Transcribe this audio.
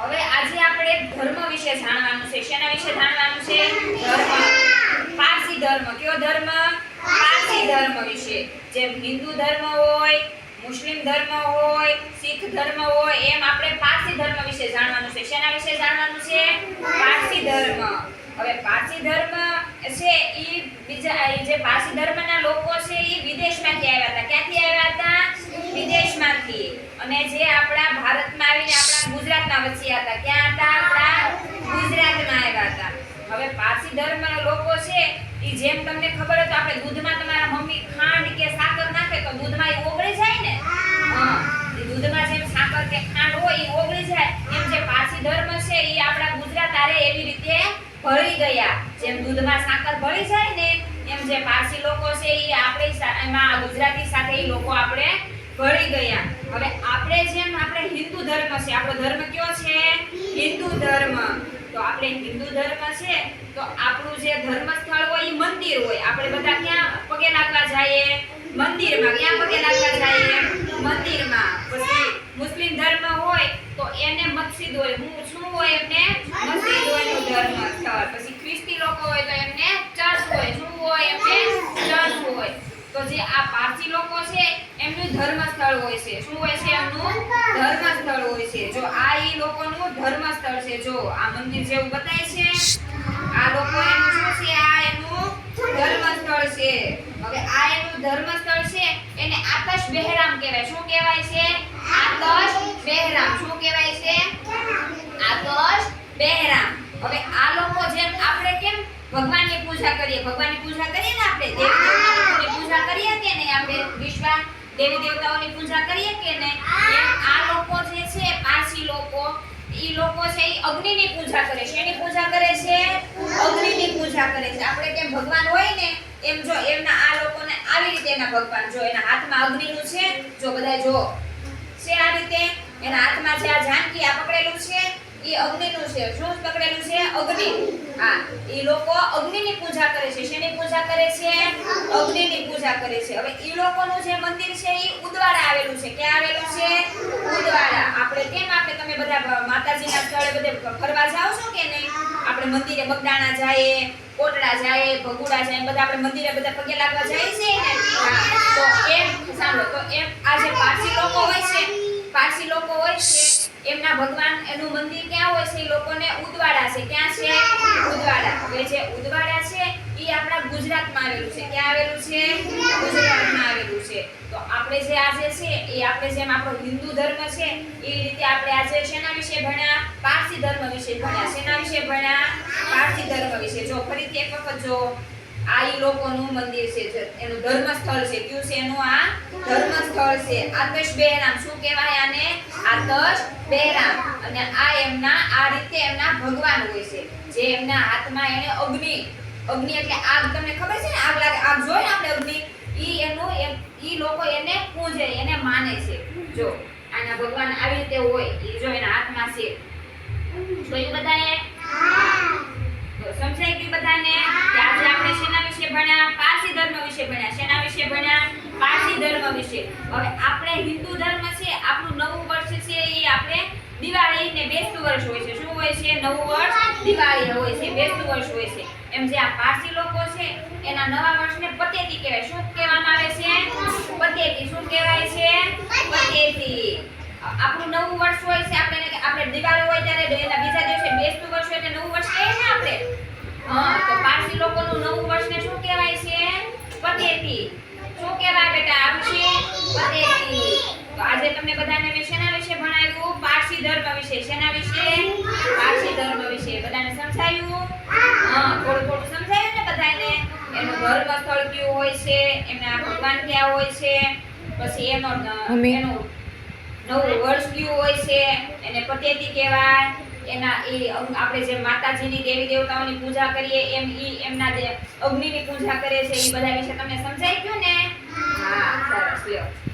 હવે આજે આપણે ધર્મ વિશે જાણવાનું છે. શેના વિશે જાણવાનું છે? ધર્મ. પારસી ધર્મ. કયો ધર્મ? પારસી ધર્મ વિશે. જે હિન્દુ ધર્મ હોય, મુસ્લિમ ધર્મ હોય, શીખ ધર્મ હોય, એમ આપણે પારસી ધર્મ વિશે જાણવાનું છે. શેના વિશે જાણવાનું છે? પારસી ધર્મ. હવે પારસી ધર્મ છે ઈ બીજા, ઈ જે પારસી ધર્મના લોકો છે ઈ વિદેશમાંથી આવ્યા હતા. ક્યાંથી આવ્યા હતા? વિદેશમાંથી. અને જે આપણા ભારતમાં આવીને ગુજરાતના વસ્યા હતા. ક્યાં હતા? ગુજરાતમાં આવ્યા હતા. હવે પારસી ધર્મના લોકો છે એ જેમ તમને ખબર હોય તો આપણે દૂધમાં તમારા મમ્મી ખાંડ કે સાકર નાખે તો દૂધમાં એ ઓગળી જાય ને? હા. દૂધમાં જેમ સાકર કે ખાંડ હોય એ ઓગળી જાય. એમ જે પારસી ધર્મ છે એ આપણા ગુજરાત આરે એવી રીતે ભળી ગયા. જેમ દૂધમાં સાકર ભળી જાય ને, એમ જે પારસી લોકો છે એ આપણે એમાં ગુજરાતી સાથે એ લોકો આપણે ભળી ગયા. હવે આપણે જેમ આપણે હિન્દુ ધર્મ છે, આપણો ધર્મ કયો છે? હિન્દુ ધર્મ. તો આપણે હિન્દુ ધર્મ છે, તો આપણું જે ધર્મ સ્થળ હોય એ મંદિર હોય. આપણે બધા ક્યાં પગે લાગવા જઈએ? મંદિરમાં. ક્યાં પગે લાગવા જઈએ? મંદિરમાં. પછી મુસ્લિમ ધર્મ હોય, તો એને મસ્જિદ હોય. હું શું હોય એમને મસ્જિદ હોયનું ધર્મ સ્થળ પછી ખ્રિસ્તી લોકો હોય, તો એમને ચર્ચ હોય. શું હોય એમને ચર્ચ હોય. તો જે આ પારસી લોકો છે એમનું ધર્મ સ્થળ હોય છે. શું હોય છે એમનું? ધર્મ સ્થળ હોય છે. જો આ એ લોકોનું ધર્મ સ્થળ છે. જો આ મંદિર જેવું બતાય છે. આ લોકો એનું શું છે? આ એનું ધર્મ સ્થળ છે. હવે આ એનું ધર્મ સ્થળ છે એને આતશ બહેરામ કહેવાય. શું કહેવાય છે? આતશ બહેરામ. શું કહેવાય છે? આતશ બહેરામ. હવે આ લોકો જેમ આપણે કેમ ભગવાનની પૂજા કરીએ? ભગવાનની પૂજા કરીએ ને આપણે દેવી દેવતાઓની પૂજા કરીએ કે નહીં આપણે વિશ્વા દેવી દેવતાઓની પૂજા કરીએ કે નહીં? આ લોકો જે છે પારસી લોકો ઈ લોકો છે ઈ અગ્નિની પૂજા કરે છે. એની પૂજા કરે છે? અગ્નિની પૂજા કરે છે. આપણે કેમ ભગવાન હોય ને એમ જો એમના આ લોકોને આવી રીતે એના ભગવાન જો એના હાથમાં અગ્નિનું છે જો બધા જો છે આ રીતે એના હાથમાં જે આ જાનકી આ પકડેલું છે એ અગ્નિનું છે. શું પકડેલું છે અગ્નિ. હા, એ લોકો અગ્નિની પૂજા કરે છે. શેની પૂજા કરે છે? અગ્નિની પૂજા કરે છે. હવે એ લોકોનું જે મંદિર છે એ ઉદવાડા આવેલું છે. ક્યાં આવેલું છે? ઉદવાડા. આપણે કેમ આપણે તમે બધા માતાજીના સ્થળે બધે ફરવા જાઓ છો કે નહીં? આપણે મંદિરે બગડાણા જાય, કોટડા જાય, ભગુડા જાય બધા આપણે મંદિરે બધા પગે લાગવા જાય છે ને હા, તો એમ સાંભળો તો એમ આ જે પારસી લોકો હોય છે પારસી લોકો હોય છે એમના ભગવાન એનું મંદિર ક્યાં હોય છે લોકોને ઉદવાડા છે. ક્યાં છે? ઉદવાડા. હવે જે ઉદવાડા છે એ આપણા ગુજરાતમાં આવેલું છે. ક્યાં આવેલું છે? ગુજરાતમાં આવેલું છે. તો આપણે જે આજે છે એ આપણે જેમ આપણો હિન્દુ ધર્મ છે એ રીતે આપણે આજે શેના વિશે ભણ્યા? પારસી ધર્મ વિશે ભણ્યા. શેના વિશે ભણ્યા? પારસી ધર્મ વિશે. જો ફરીથી એક વખત જો. આ લોકોનું મંદિર છે એનું ધર્મ સ્થળ છે. કયું છે એનું આ? ધર્મ સ્થળ છે. આતશ બહેરામ. શું કહેવાય આને? આતશ બહેરામ. અને આ એમના, આ રીતે એમના ભગવાન હોય છે. જે એમના હાથમાં એને અગ્નિ અગ્નિ એટલે આગ. તમને ખબર છે ને? આગ લાગે. આગ જોઈએ આપણે અગ્નિ ઈ એનું એમ- ઈ લોકો એને પૂજે એને માને છે જો આના ભગવાન આવી રીતે હોય ઈ જો એના હાથમાં છે જોયું બધાએ તો સમજાઈ ગયું બધાને કે આજે આપણે શેના વિશે ભણ્યા પારસી ધર્મ વિશે ભણ્યા શેના વિશે ભણ્યા પારસી ધર્મ વિશે હવે આપણે હિન્દુ ધર્મ છે, આપણું નવું વર્ષ છે, એ આપણે દિવાળી ને બેસતું વર્ષ હોય છે. શું હોય છે? નવું વર્ષ દિવાળી હોય છે, બેસતું વર્ષ હોય છે. એમ જે આ પારસી લોકો છે, એના નવા વર્ષને પતેતી કહેવાય. શું કહેવામાં આવે છે? પતેતી. શું કહેવાય છે? પતેતી. આપણું નવું વર્ષ હોય છે, આપણે આપણે દિવાળી હોય ત્યારે એના બીજા દિવસે બેસતું વર્ષ હોય એટલે નવું વર્ષ કહે છે આપણે? હા, તો પારસી લોકોનું નવું વર્ષને શું કહેવાય છે? પતેતી શું કહેવાય બેટા આ વિશે પતેતી તો આજે તમને બધાને મેં શેના વિશે ભણાવ્યું? પારસી ધર્મ વિશે. શેના વિશે? પારસી ધર્મ વિશે. બધાને સમજાયું? હા થોડું થોડું સમજાયું ને બધાને? એનું ધર્મ સ્થળ કયું હોય છે? એમના ભગવાન ક્યાં હોય છે? પછી એનો એનું નવું વર્ષ કયું હોય છે? એને પતેતી કહેવાય. એના એ આપણે જે માતાજીની દેવી દેવતાઓની પૂજા કરીએ એમ ઈ એમના જે અગ્નિની પૂજા કરે છે એ બધા વિશે તમને સમજાઈ ગયું ને? Ah, set, seal.